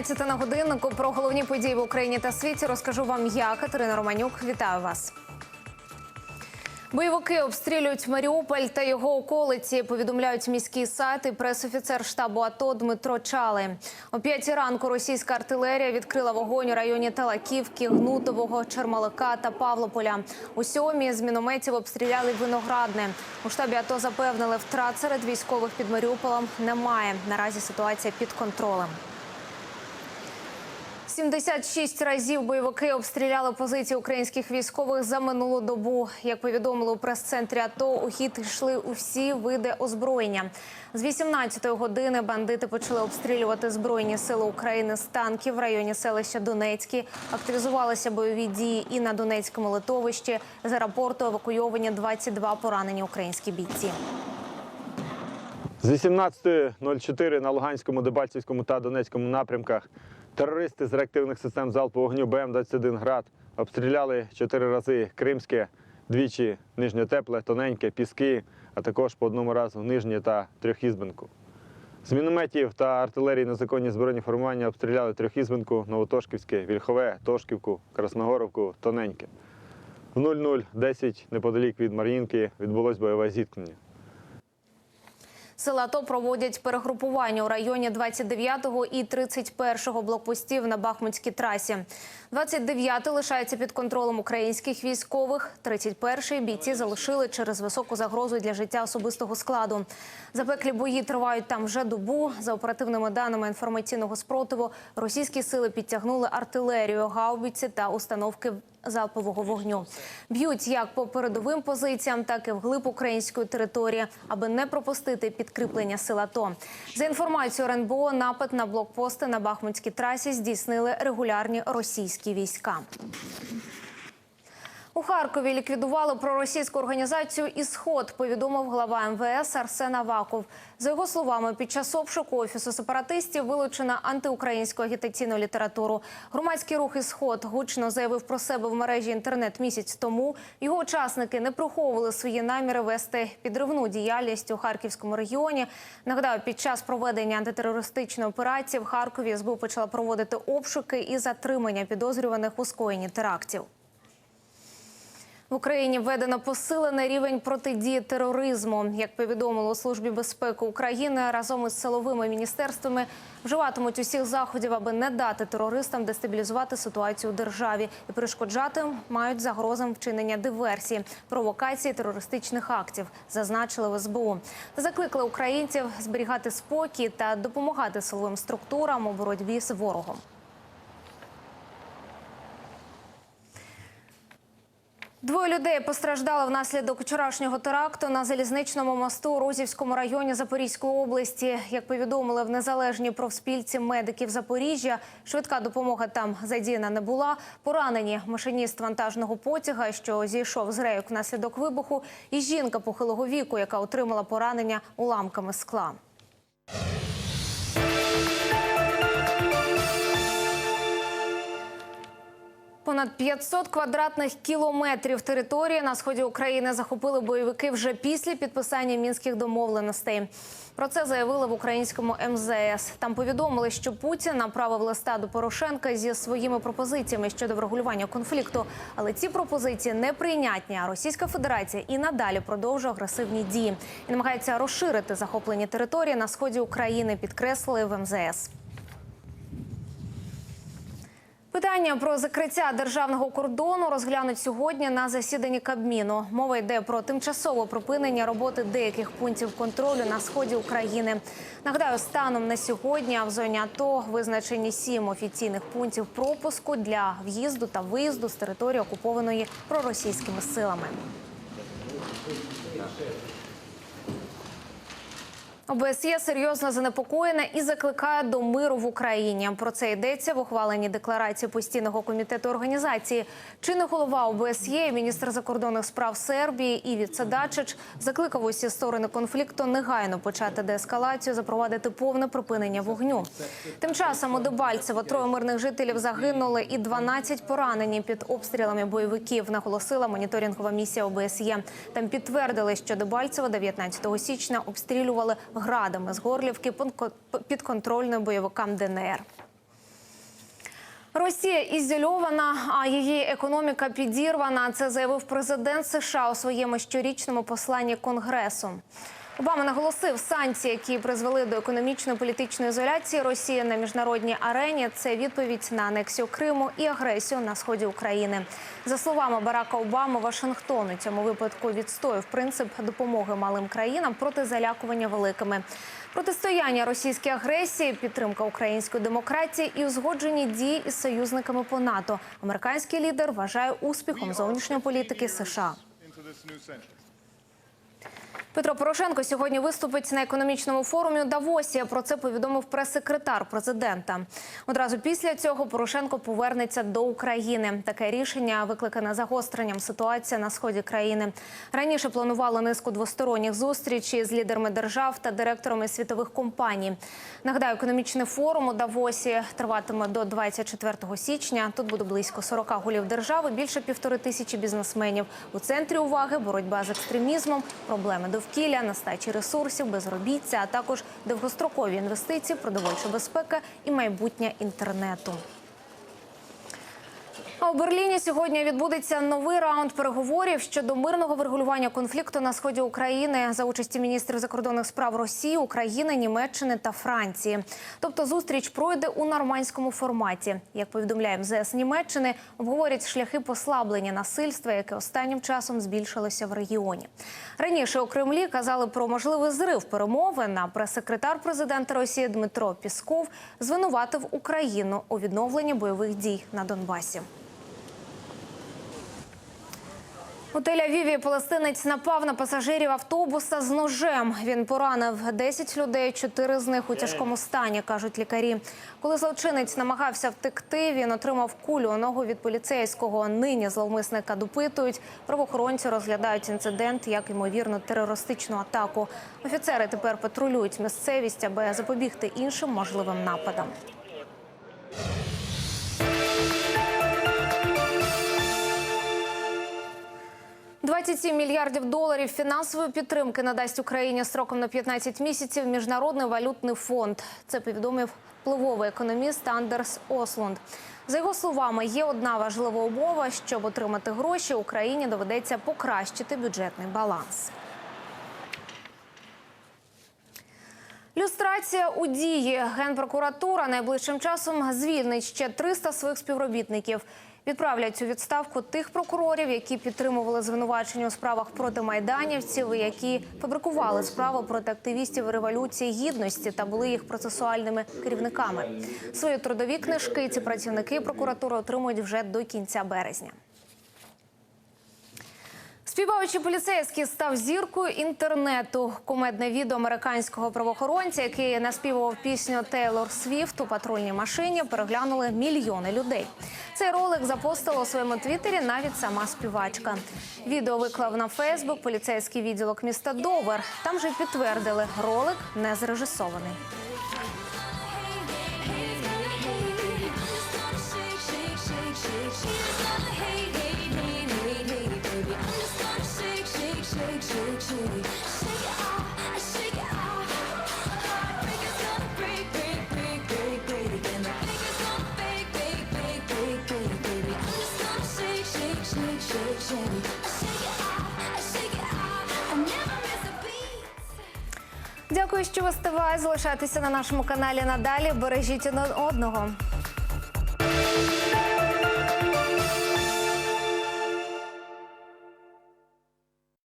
11 на годиннику про головні події в Україні та світі розкажу вам я, Катерина Романюк. Вітаю вас. Бойовики обстрілюють Маріуполь та його околиці. Повідомляють міські сайти. Пресофіцер штабу АТО Дмитро Чали. О п'ятій ранку російська артилерія відкрила вогонь у районі Талаківки, Гнутового, Чермалика та Павлополя. У сьомій з мінометів обстріляли виноградне. У штабі АТО запевнили, втрат серед військових під Маріуполем немає. Наразі ситуація під контролем. 76 разів бойовики обстріляли позиції українських військових за минулу добу. Як повідомили у прес-центрі АТО, у хід йшли усі види озброєння. З 18-ї години бандити почали обстрілювати збройні сили України з танків в районі селища Донецькі. Активізувалися бойові дії і на Донецькому литовищі. З аеропорту евакуйовані 22 поранені українські бійці. З 18.04 на Луганському, Дебальцівському та Донецькому напрямках терористи з реактивних систем залпового вогню БМ-21 «Град» обстріляли чотири рази Кримське, двічі Нижньотепле, Тоненьке, Піски, а також по одному разу Нижнє та Трьохізбинку. З мінометів та артилерії незаконні збройні формування обстріляли Трьохізбинку, Новотошківське, Вільхове, Тошківку, Красногоровку, Тоненьке. В 00.10 неподалік від Мар'їнки відбулось бойове зіткнення. Сила АТО проводять перегрупування у районі 29-го і 31-го блокпостів на Бахмутській трасі. 29-й лишається під контролем українських військових. 31-й бійці залишили через високу загрозу для життя особистого складу. Запеклі бої тривають там вже добу. За оперативними даними інформаційного спротиву, російські сили підтягнули артилерію, гаубиці та установки залпового вогню. Б'ють як по передовим позиціям, так і вглиб української території, аби не пропустити підкріплення сил АТО. За інформацією РНБО, напад на блокпости на Бахмутській трасі здійснили регулярні російські війська. У Харкові ліквідували проросійську організацію «Ісход», повідомив глава МВС Арсен Аваков. За його словами, під час обшуку офісу сепаратистів вилучена антиукраїнську агітаційну літературу. Громадський рух «Ісход» гучно заявив про себе в мережі інтернет місяць тому. Його учасники не приховували свої наміри вести підривну діяльність у Харківському регіоні. Нагадаю, під час проведення антитерористичної операції в Харкові СБУ почала проводити обшуки і затримання підозрюваних у скоєнні терактів. В Україні введено посилений рівень протидії тероризму. Як повідомило у службі безпеки України, разом із силовими міністерствами вживатимуть усіх заходів, аби не дати терористам дестабілізувати ситуацію у державі і перешкоджати мають загрозам вчинення диверсії, провокації терористичних актів. Зазначили в СБУ. Закликали українців зберігати спокій та допомагати силовим структурам у боротьбі з ворогом. Двоє людей постраждали внаслідок вчорашнього теракту на залізничному мосту у Розівському районі Запорізької області. Як повідомили в незалежній профспільці медиків Запоріжжя, швидка допомога там задіяна не була. Поранені машиніст вантажного потяга, що зійшов з рейок внаслідок вибуху, і жінка похилого віку, яка отримала поранення уламками скла. Понад 500 квадратних кілометрів території на сході України захопили бойовики вже після підписання мінських домовленостей. Про це заявили в українському МЗС. Там повідомили, що Путін направив листа до Порошенка зі своїми пропозиціями щодо врегулювання конфлікту. Але ці пропозиції неприйнятні. А Російська Федерація і надалі продовжує агресивні дії і намагається розширити захоплені території на сході України. Підкреслили в МЗС. Питання про закриття державного кордону розглянуть сьогодні на засіданні Кабміну. Мова йде про тимчасове припинення роботи деяких пунктів контролю на сході України. Нагадаю, станом на сьогодні в зоні АТО визначені сім офіційних пунктів пропуску для в'їзду та виїзду з території окупованої проросійськими силами. ОБСЄ серйозно занепокоєна і закликає до миру в Україні. Про це йдеться в ухваленні декларації постійного комітету організації. Чинний голова ОБСЄ, міністр закордонних справ Сербії Іві Цедачич закликав усі сторони конфлікту негайно почати деескалацію, запровадити повне припинення вогню. Тим часом у Дебальцево троє мирних жителів загинули і 12 поранені під обстрілами бойовиків. Наголосила моніторингова місія ОБСЄ. Там підтвердили, що Дебальцево 19 січня обстрілювали градами з Горлівки підконтрольним бойовикам ДНР. Росія ізольована, а її економіка підірвана. Це заявив президент США у своєму щорічному посланні Конгресу. Обама наголосив, санкції, які призвели до економічної політичної ізоляції Росії на міжнародній арені, це відповідь на анексію Криму і агресію на сході України. За словами Барака Обами, Вашингтон у цьому випадку відстоїв принцип допомоги малим країнам проти залякування великими. Протистояння російській агресії, підтримка української демократії і узгоджені дії із союзниками по НАТО. Американський лідер вважає успіхом зовнішньої політики США. Петро Порошенко сьогодні виступить на економічному форумі у Давосі. Про це повідомив прес-секретар президента. Одразу після цього Порошенко повернеться до України. Таке рішення викликане загостренням ситуації на сході країни. Раніше планували низку двосторонніх зустрічей з лідерами держав та директорами світових компаній. Нагадаю, економічний форум у Давосі триватиме до 24 січня. Тут буде близько 40 голів держави, більше півтори тисячі бізнесменів. У центрі уваги боротьба з екстремізмом, проблеми довкілля, нестачі ресурсів, безробіття, а також довгострокові інвестиції, продовольча безпека і майбутнє інтернету. А у Берліні сьогодні відбудеться новий раунд переговорів щодо мирного врегулювання конфлікту на сході України за участі міністрів закордонних справ Росії, України, Німеччини та Франції. Тобто зустріч пройде у нормандському форматі. Як повідомляє МЗС Німеччини, обговорять шляхи послаблення насильства, яке останнім часом збільшилося в регіоні. Раніше у Кремлі казали про можливий зрив перемовин. А прес-секретар президента Росії Дмитро Пісков звинуватив Україну у відновленні бойових дій на Донбасі. У Тель-Авіві палестинець напав на пасажирів автобуса з ножем. Він поранив 10 людей, 4 з них у тяжкому стані, кажуть лікарі. Коли злочинець намагався втекти, він отримав кулю у ногу від поліцейського. Нині зловмисника допитують. Правоохоронці розглядають інцидент як ймовірну терористичну атаку. Офіцери тепер патрулюють місцевість, аби запобігти іншим можливим нападам. – 27 мільярдів доларів фінансової підтримки надасть Україні строком на 15 місяців Міжнародний валютний фонд. Це повідомив впливовий економіст Андерс Ослунд. За його словами, є одна важлива умова, щоб отримати гроші, Україні доведеться покращити бюджетний баланс. Люстрація у дії. Генпрокуратура найближчим часом звільнить ще 300 своїх співробітників. Відправлять у відставку тих прокурорів, які підтримували звинувачення у справах проти майданівців, які фабрикували справи проти активістів революції гідності та були їх процесуальними керівниками. Свої трудові книжки ці працівники прокуратури отримують вже до кінця березня. Співаючий поліцейський став зіркою інтернету. Кумедне відео американського правоохоронця, який наспівував пісню Тейлор Свіфт у патрульній машині, переглянули мільйони людей. Цей ролик запостила у своєму твіттері навіть сама співачка. Відео виклав на Фейсбук поліцейський відділок міста Довер. Там же підтвердили, ролик не зрежисований. Дякую, що ви ставай. Залишайтеся на нашому каналі надалі. Бережіть один одного.